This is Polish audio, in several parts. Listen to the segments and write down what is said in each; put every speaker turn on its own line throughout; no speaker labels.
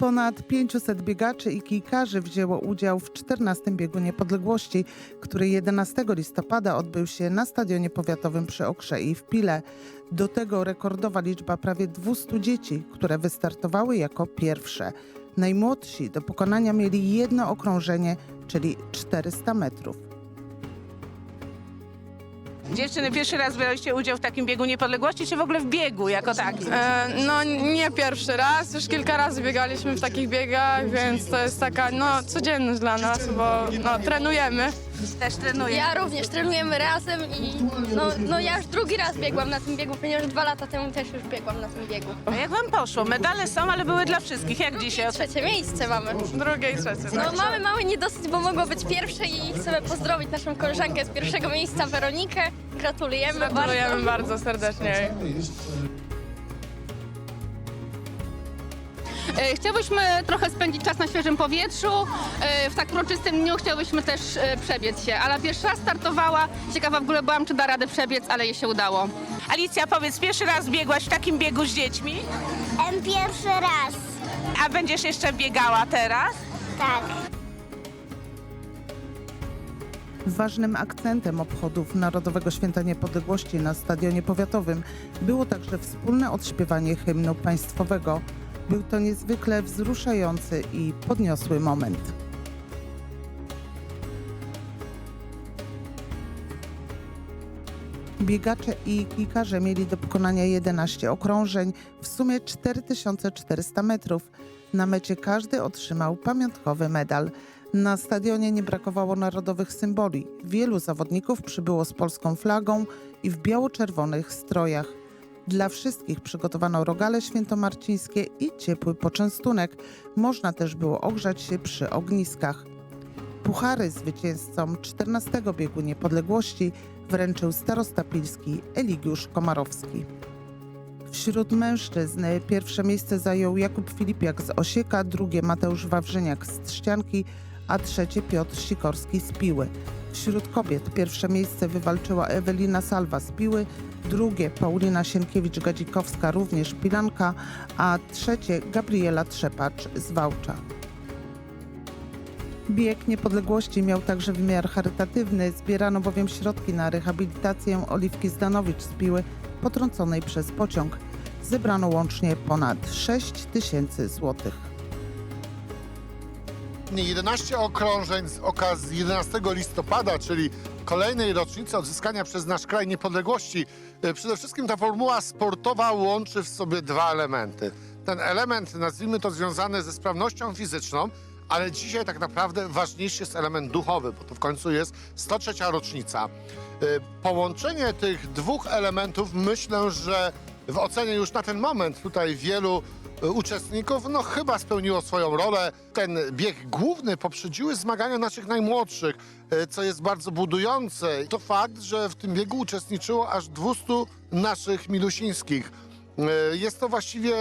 Ponad 500 biegaczy i kijkarzy wzięło udział w 14 biegu niepodległości, który 11 listopada odbył się na Stadionie Powiatowym przy Okrze i w Pile. Do tego rekordowa liczba prawie 200 dzieci, które wystartowały jako pierwsze. Najmłodsi do pokonania mieli jedno okrążenie, czyli 400 metrów.
Dziewczyny, pierwszy raz brałyście udział w takim biegu niepodległości, czy w ogóle w biegu jako takim?
E, No nie pierwszy raz, już kilka razy biegaliśmy w takich biegach, więc to jest taka no codzienność dla nas, bo no, trenujemy.
Też trenuję.
Ja również trenujemy razem i no, no ja już drugi raz biegłam na tym biegu, ponieważ dwa lata temu też już biegłam na tym biegu.
A jak wam poszło? Medale są, ale były dla wszystkich. Jak dzisiaj?
Trzecie miejsce mamy.
Drugie i trzecie.
No
Tak.
mamy mały niedosyt, bo mogło być pierwsze i chcemy pozdrowić naszą koleżankę z pierwszego miejsca, Weronikę. Gratulujemy,
Gratulujemy
bardzo
serdecznie.
E, Chciałbyśmy trochę spędzić czas na świeżym powietrzu. E, W tak uroczystym dniu chciałbyśmy też e, przebiec się. Ale pierwszy raz startowała. Ciekawa w ogóle byłam, czy da radę przebiec, ale jej się udało.
Alicja, powiedz, pierwszy raz biegłaś w takim biegu z dziećmi?
Em, Pierwszy raz,
A będziesz jeszcze biegała teraz?
tak.
Ważnym akcentem obchodów Narodowego Święta Niepodległości na Stadionie Powiatowym było także wspólne odśpiewanie hymnu państwowego. Był to niezwykle wzruszający i podniosły moment. Biegacze i kikarze mieli do pokonania 11 okrążeń, w sumie 4400 metrów. Na mecie każdy otrzymał pamiątkowy medal. Na stadionie nie brakowało narodowych symboli. Wielu zawodników przybyło z polską flagą i w biało-czerwonych strojach. Dla wszystkich przygotowano rogale świętomarcińskie i ciepły poczęstunek. Można też było ogrzać się przy ogniskach. Puchary zwycięzcom 14 biegu niepodległości wręczył starosta pilski Eligiusz Komarowski. Wśród mężczyzn pierwsze miejsce zajął Jakub Filipiak z Osieka, drugie Mateusz Wawrzyniak z Trzcianki, a trzecie Piotr Sikorski z Piły. Wśród kobiet pierwsze miejsce wywalczyła Ewelina Salwa z Piły, drugie Paulina Sienkiewicz-Gadzikowska, również Pilanka, a trzecie Gabriela Trzepacz z Wałcza. Bieg Niepodległości miał także wymiar charytatywny. Zbierano bowiem środki na rehabilitację Oliwki Zdanowicz z Piły potrąconej przez pociąg. Zebrano łącznie ponad 6 tysięcy złotych.
11 okrążeń z okazji 11 listopada, czyli kolejnej rocznicy odzyskania przez nasz kraj niepodległości. E, Przede wszystkim ta formuła sportowa łączy w sobie dwa elementy. Ten element, nazwijmy to związany ze sprawnością fizyczną, ale dzisiaj tak naprawdę ważniejszy jest element duchowy, bo to w końcu jest 103. rocznica. E, Połączenie tych dwóch elementów myślę, że w ocenie już na ten moment tutaj wielu uczestników no chyba spełniło swoją rolę. Ten bieg główny poprzedziły zmagania naszych najmłodszych, e, co jest bardzo budujące. To fakt, że w tym biegu uczestniczyło aż 200 naszych milusińskich. E, Jest to właściwie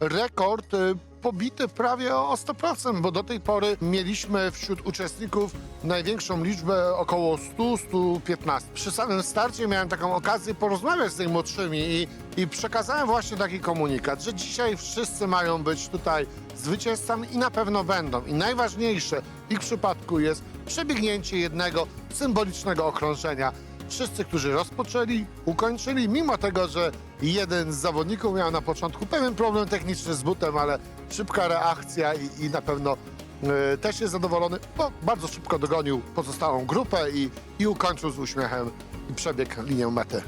rekord e, pobity prawie o 100%, bo do tej pory mieliśmy wśród uczestników największą liczbę około 100-115. Przy samym starcie miałem taką okazję porozmawiać z najmłodszymi i, i przekazałem właśnie taki komunikat, że dzisiaj wszyscy mają być tutaj zwycięzcami i na pewno będą. I najważniejsze w ich przypadku jest przebiegnięcie jednego symbolicznego okrążenia. Wszyscy, którzy rozpoczęli, ukończyli, mimo tego, że jeden z zawodników miał na początku pewien problem techniczny z butem, ale szybka reakcja i, i na pewno e, też jest zadowolony, bo bardzo szybko dogonił pozostałą grupę i, i ukończył z uśmiechem i przebiegł linię mety.